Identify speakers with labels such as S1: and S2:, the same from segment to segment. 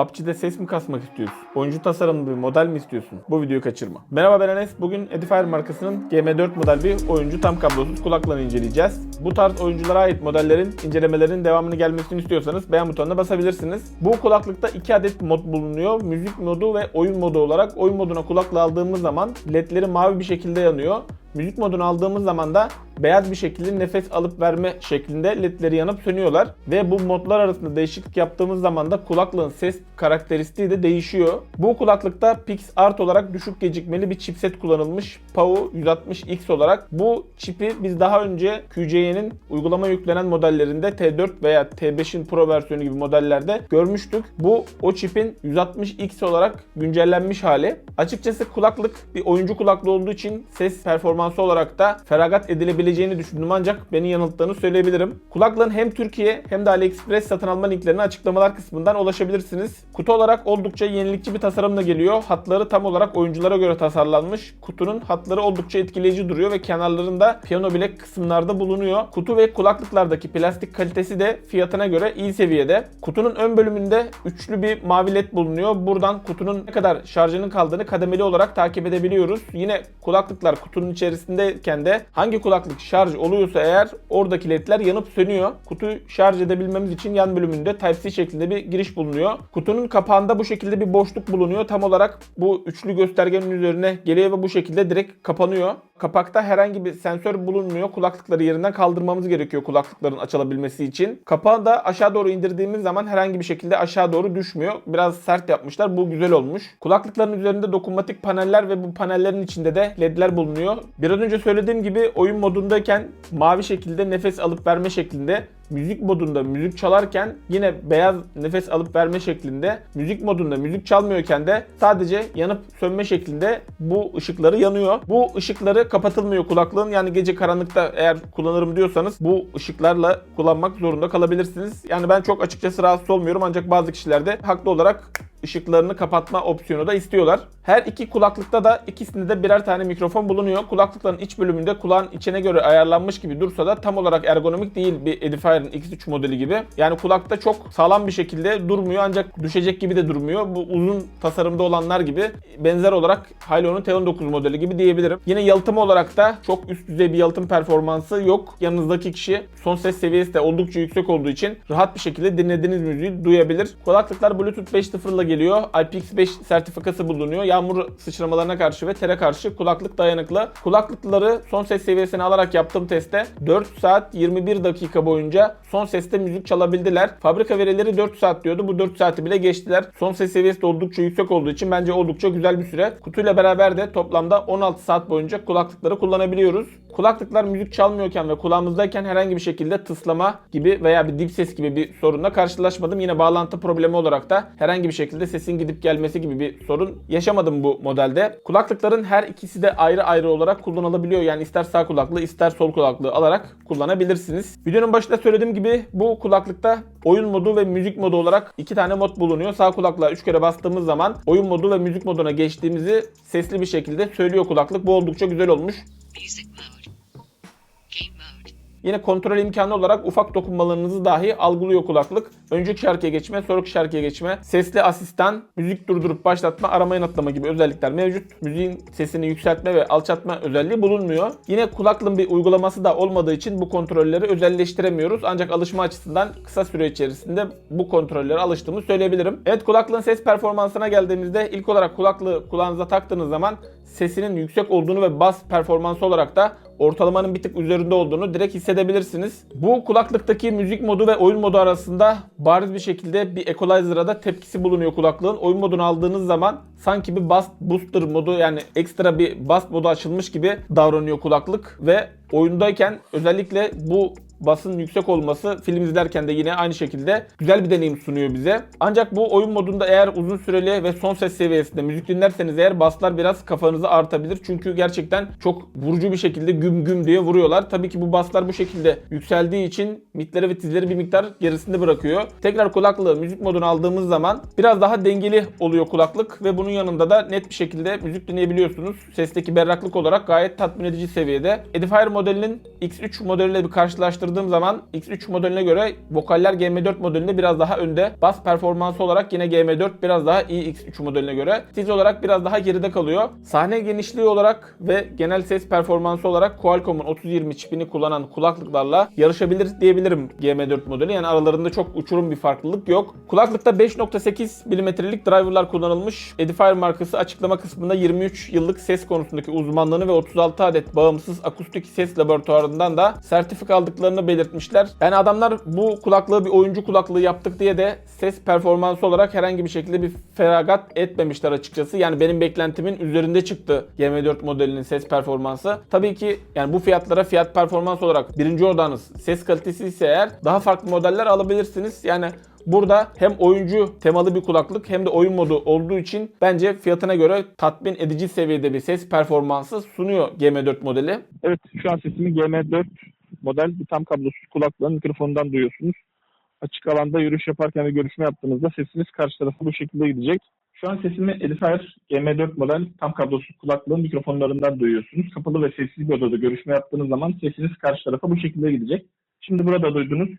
S1: PUBG'de ses mi kasmak istiyorsun? Oyuncu tasarımlı bir model mi istiyorsun? Bu videoyu kaçırma. Merhaba ben Enes. Bugün Edifier markasının GM4 model bir oyuncu tam kablosuz kulaklarını inceleyeceğiz. Bu tarz oyunculara ait modellerin incelemelerinin devamını gelmesini istiyorsanız beğen butonuna basabilirsiniz. Bu kulaklıkta iki adet mod bulunuyor. Müzik modu ve oyun modu olarak oyun moduna kulaklığı aldığımız zaman ledleri mavi bir şekilde yanıyor. Müzik modunu aldığımız zaman da beyaz bir şekilde nefes alıp verme şeklinde ledleri yanıp sönüyorlar. Ve bu modlar arasında değişiklik yaptığımız zaman da kulaklığın ses karakteristiği de değişiyor. Bu kulaklıkta PixArt olarak düşük gecikmeli bir chipset kullanılmış. PAU 160X olarak. Bu çipi biz daha önce QC'nin uygulama yüklenen modellerinde T4 veya T5'in Pro versiyonu gibi modellerde görmüştük. Bu o çipin 160X olarak güncellenmiş hali. Açıkçası kulaklık bir oyuncu kulaklığı olduğu için ses performansı olarak da feragat edilebileceğini düşündüm ancak beni yanılttığını söyleyebilirim. Kulaklığın hem Türkiye hem de AliExpress satın alma linklerini açıklamalar kısmından ulaşabilirsiniz. Kutu olarak oldukça yenilikçi bir tasarımla geliyor. Hatları tam olarak oyunculara göre tasarlanmış. Kutunun hatları oldukça etkileyici duruyor ve kenarlarında piyano bilek kısımlarda bulunuyor. Kutu ve kulaklıklardaki plastik kalitesi de fiyatına göre iyi seviyede. Kutunun ön bölümünde üçlü bir mavi led bulunuyor. Buradan kutunun ne kadar şarjının kaldığını kademeli olarak takip edebiliyoruz. Yine kulaklıklar kutunun içerisindeyken de hangi kulaklık şarj oluyorsa eğer oradaki ledler yanıp sönüyor. Kutuyu şarj edebilmemiz için yan bölümünde Type-C şeklinde bir giriş bulunuyor. Kutunun kapağında bu şekilde bir boşluk bulunuyor. Tam olarak bu üçlü göstergenin üzerine geliyor ve bu şekilde direkt kapanıyor. Kapakta herhangi bir sensör bulunmuyor. Kulaklıkları yerinden kaldırmamız gerekiyor kulaklıkların açılabilmesi için. Kapağı da aşağı doğru indirdiğimiz zaman herhangi bir şekilde aşağı doğru düşmüyor. Biraz sert yapmışlar. Bu güzel olmuş. Kulaklıkların üzerinde dokunmatik paneller ve bu panellerin içinde de ledler bulunuyor. Biraz önce söylediğim gibi oyun modundayken mavi şekilde nefes alıp verme şeklinde müzik modunda müzik çalarken yine beyaz nefes alıp verme şeklinde müzik modunda müzik çalmıyorken de sadece yanıp sönme şeklinde bu ışıkları yanıyor. Bu ışıkları kapatılmıyor kulaklığın yani gece karanlıkta eğer kullanırım diyorsanız bu ışıklarla kullanmak zorunda kalabilirsiniz. Yani ben çok açıkçası rahatsız olmuyorum ancak bazı kişiler de haklı olarak ışıklarını kapatma opsiyonu da istiyorlar. Her iki kulaklıkta da ikisinde de birer tane mikrofon bulunuyor. Kulaklıkların iç bölümünde kulağın içine göre ayarlanmış gibi dursa da tam olarak ergonomik değil bir Edifier'in X3 modeli gibi. Yani kulakta çok sağlam bir şekilde durmuyor ancak düşecek gibi de durmuyor. Bu uzun tasarımda olanlar gibi benzer olarak Halo'nun T19 modeli gibi diyebilirim. Yine yalıtım olarak da çok üst düzey bir yalıtım performansı yok. Yanınızdaki kişi son ses seviyesi de oldukça yüksek olduğu için rahat bir şekilde dinlediğiniz müziği duyabilir. Kulaklıklar Bluetooth 5.0 ile geliyor. IPX5 sertifikası bulunuyor. Yağmur sıçramalarına karşı ve tere karşı kulaklık dayanıklı. Kulaklıkları son ses seviyesine alarak yaptığım testte 4 saat 21 dakika boyunca son seste müzik çalabildiler. Fabrika verileri 4 saat diyordu. Bu 4 saati bile geçtiler. Son ses seviyesi de oldukça yüksek olduğu için bence oldukça güzel bir süre. Kutuyla beraber de toplamda 16 saat boyunca kulaklıkları kullanabiliyoruz. Kulaklıklar müzik çalmıyorken ve kulağımızdayken herhangi bir şekilde tıslama gibi veya bir dip ses gibi bir sorunla karşılaşmadım. Yine bağlantı problemi olarak da herhangi bir şekilde sesin gidip gelmesi gibi bir sorun yaşamadım bu modelde. Kulaklıkların her ikisi de ayrı ayrı olarak kullanılabiliyor. Yani ister sağ kulaklığı ister sol kulaklığı alarak kullanabilirsiniz. Videonun başında söylediğim gibi bu kulaklıkta oyun modu ve müzik modu olarak iki tane mod bulunuyor. Sağ kulaklığa 3 kere bastığımız zaman oyun modu ve müzik moduna geçtiğimizi sesli bir şekilde söylüyor kulaklık. Bu oldukça güzel olmuş. Yine kontrol imkanı olarak ufak dokunmalarınızı dahi algılıyor kulaklık. Önceki şarkıya geçme, sonraki şarkıya geçme, sesli asistan, müzik durdurup başlatma, arama yanıtlama gibi özellikler mevcut. Müziğin sesini yükseltme ve alçaltma özelliği bulunmuyor. Yine kulaklığın bir uygulaması da olmadığı için bu kontrolleri özelleştiremiyoruz. Ancak alışma açısından kısa süre içerisinde bu kontrollere alıştığımı söyleyebilirim. Evet kulaklığın ses performansına geldiğimizde ilk olarak kulaklığı kulağınıza taktığınız zaman sesinin yüksek olduğunu ve bas performansı olarak da ortalamanın bir tık üzerinde olduğunu direkt hissedebilirsiniz. Bu kulaklıktaki müzik modu ve oyun modu arasında bariz bir şekilde bir equalizer'a da tepkisi bulunuyor kulaklığın. Oyun modunu aldığınız zaman sanki bir bass booster modu yani ekstra bir bass modu açılmış gibi davranıyor kulaklık ve oyundayken özellikle bu basın yüksek olması film izlerken de yine aynı şekilde güzel bir deneyim sunuyor bize. Ancak bu oyun modunda eğer uzun süreli ve son ses seviyesinde müzik dinlerseniz eğer baslar biraz kafanızı artabilir. Çünkü gerçekten çok vurucu bir şekilde güm güm diye vuruyorlar. Tabii ki bu baslar bu şekilde yükseldiği için mitleri ve tizleri bir miktar gerisinde bırakıyor. Tekrar kulaklığı müzik moduna aldığımız zaman biraz daha dengeli oluyor kulaklık ve bunun yanında da net bir şekilde müzik dinleyebiliyorsunuz. Sesteki berraklık olarak gayet tatmin edici seviyede. Edifier modelinin X3 modeliyle bir karşılaştırdığımız karşılaştırdığım zaman X3 modeline göre vokaller GM4 modelinde biraz daha önde. Bas performansı olarak yine GM4 biraz daha iyi X3 modeline göre. Tiz olarak biraz daha geride kalıyor. Sahne genişliği olarak ve genel ses performansı olarak Qualcomm'un 3020 çipini kullanan kulaklıklarla yarışabilir diyebilirim GM4 modeli. Yani aralarında çok uçurum bir farklılık yok. Kulaklıkta 5.8 milimetrelik driverlar kullanılmış. Edifier markası açıklama kısmında 23 yıllık ses konusundaki uzmanlığını ve 36 adet bağımsız akustik ses laboratuvarından da sertifika aldıklarını belirtmişler. Yani adamlar bu kulaklığı bir oyuncu kulaklığı yaptık diye de ses performansı olarak herhangi bir şekilde bir feragat etmemişler açıkçası. Yani benim beklentimin üzerinde çıktı GM4 modelinin ses performansı. Tabii ki yani bu fiyatlara fiyat performans olarak birinci odanız ses kalitesi ise eğer daha farklı modeller alabilirsiniz. Yani Burada hem oyuncu temalı bir kulaklık hem de oyun modu olduğu için bence fiyatına göre tatmin edici seviyede bir ses performansı sunuyor GM4 modeli. Evet şu an sesimi GM4 model tam kablosuz kulaklığın mikrofonundan duyuyorsunuz. Açık alanda yürüyüş yaparken ve görüşme yaptığınızda sesiniz karşı tarafa bu şekilde gidecek. Şu an sesimi Edifier GM4 model tam kablosuz kulaklığın mikrofonlarından duyuyorsunuz. Kapalı ve sessiz bir odada görüşme yaptığınız zaman sesiniz karşı tarafa bu şekilde gidecek. Şimdi burada duydunuz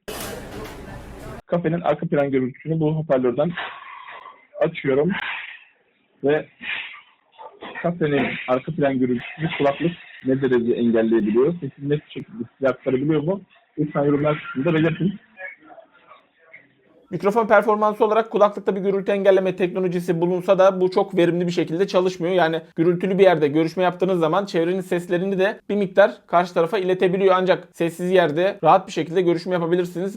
S1: kafenin arka plan görüntüsünü bu hoparlörden açıyorum ve kafenin arka plan görüntüsünü kulaklık ne derece engelleyebiliyor? Sesini net bir şekilde size aktarabiliyor mu? Lütfen yorumlar kısmında belirtin. Mikrofon performansı olarak kulaklıkta bir gürültü engelleme teknolojisi bulunsa da bu çok verimli bir şekilde çalışmıyor. Yani gürültülü bir yerde görüşme yaptığınız zaman çevrenin seslerini de bir miktar karşı tarafa iletebiliyor. Ancak sessiz yerde rahat bir şekilde görüşme yapabilirsiniz.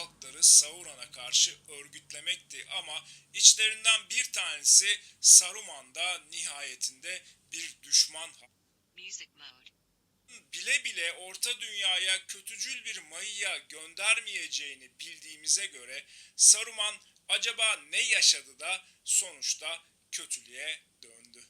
S2: Halkları Sauron'a karşı örgütlemekti ama içlerinden bir tanesi Saruman da nihayetinde bir düşman bile bile Orta Dünya'ya kötücül bir mayıya göndermeyeceğini bildiğimize göre Saruman acaba ne yaşadı da sonuçta kötülüğe döndü.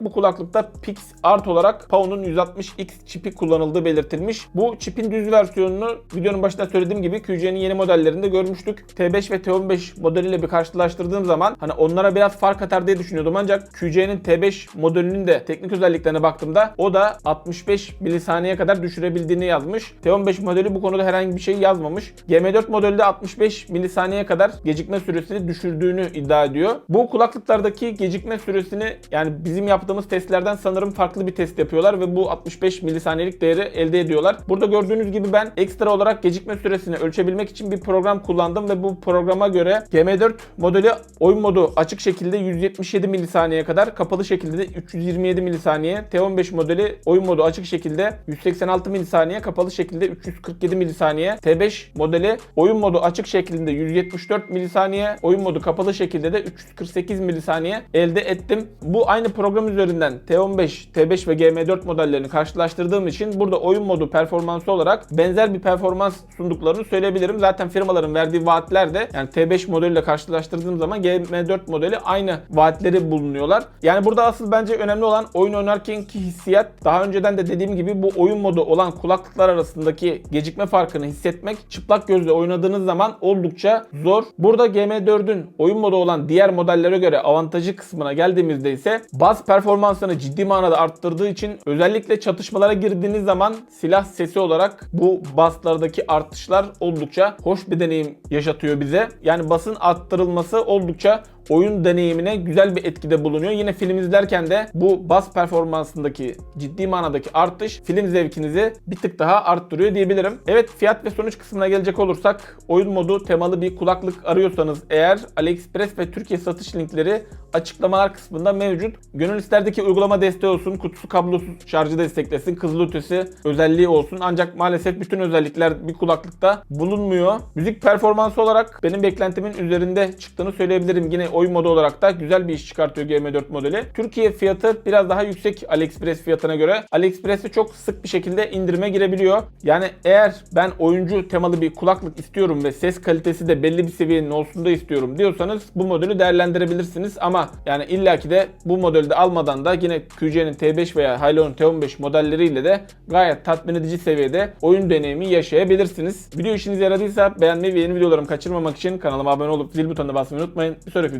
S1: Bu kulaklıkta Pix Art olarak Pao'nun 160X çipi kullanıldığı belirtilmiş. Bu çipin düz versiyonunu videonun başında söylediğim gibi QC'nin yeni modellerinde görmüştük. T5 ve T15 modeliyle bir karşılaştırdığım zaman hani onlara biraz fark atar diye düşünüyordum ancak QC'nin T5 modelinin de teknik özelliklerine baktığımda o da 65 milisaniyeye kadar düşürebildiğini yazmış. T15 modeli bu konuda herhangi bir şey yazmamış. GM4 modeli de 65 milisaniyeye kadar gecikme süresini düşürdüğünü iddia ediyor. Bu kulaklıklardaki gecikme süresini yani bizim yaptığımız testlerden sanırım farklı bir test yapıyorlar ve bu 65 milisaniyelik değeri elde ediyorlar. Burada gördüğünüz gibi ben ekstra olarak gecikme süresini ölçebilmek için bir program kullandım ve bu programa göre GM4 modeli oyun modu açık şekilde 177 milisaniyeye kadar, kapalı şekilde de 327 milisaniye. T15 modeli oyun modu açık şekilde 186 milisaniye, kapalı şekilde 347 milisaniye. T5 modeli oyun modu açık şekilde 174 milisaniye, oyun modu kapalı şekilde de 348 milisaniye elde ettim. Bu aynı program üzerinden T15, T5 ve GM4 modellerini karşılaştırdığım için burada oyun modu performansı olarak benzer bir performans sunduklarını söyleyebilirim. Zaten firmaların verdiği vaatler de yani T5 modeliyle karşılaştırdığım zaman GM4 modeli aynı vaatleri bulunuyorlar. Yani burada asıl bence önemli olan oyun oynarkenki hissiyat. Daha önceden de dediğim gibi bu oyun modu olan kulaklıklar arasındaki gecikme farkını hissetmek çıplak gözle oynadığınız zaman oldukça zor. Burada GM4'ün oyun modu olan diğer modellere göre avantajı kısmına geldiğimizde ise bas performansını ciddi manada arttırdığı için özellikle çatışmalara girdiğiniz zaman silah sesi olarak bu baslardaki artışlar oldukça hoş bir deneyim yaşatıyor bize. Yani basın arttırılması oldukça oyun deneyimine güzel bir etkide bulunuyor. Yine film izlerken de bu bas performansındaki ciddi manadaki artış film zevkinizi bir tık daha arttırıyor diyebilirim. Evet fiyat ve sonuç kısmına gelecek olursak oyun modu temalı bir kulaklık arıyorsanız eğer AliExpress ve Türkiye satış linkleri açıklamalar kısmında mevcut. Gönül isterdeki uygulama desteği olsun, kutusu kablosuz şarjı desteklesin, kızıl ötesi özelliği olsun. Ancak maalesef bütün özellikler bir kulaklıkta bulunmuyor. Müzik performansı olarak benim beklentimin üzerinde çıktığını söyleyebilirim. Yine oyun modu olarak da güzel bir iş çıkartıyor GM4 modeli. Türkiye fiyatı biraz daha yüksek AliExpress fiyatına göre. AliExpress'te çok sık bir şekilde indirime girebiliyor. Yani eğer ben oyuncu temalı bir kulaklık istiyorum ve ses kalitesi de belli bir seviyenin olsun da istiyorum diyorsanız bu modeli değerlendirebilirsiniz. Ama yani illaki de bu modelde almadan da yine QC'nin T5 veya Hailu'nun T15 modelleriyle de gayet tatmin edici seviyede oyun deneyimi yaşayabilirsiniz. Video işinize yaradıysa beğenmeyi ve yeni videolarımı kaçırmamak için kanalıma abone olup zil butonuna basmayı unutmayın. Bir sonraki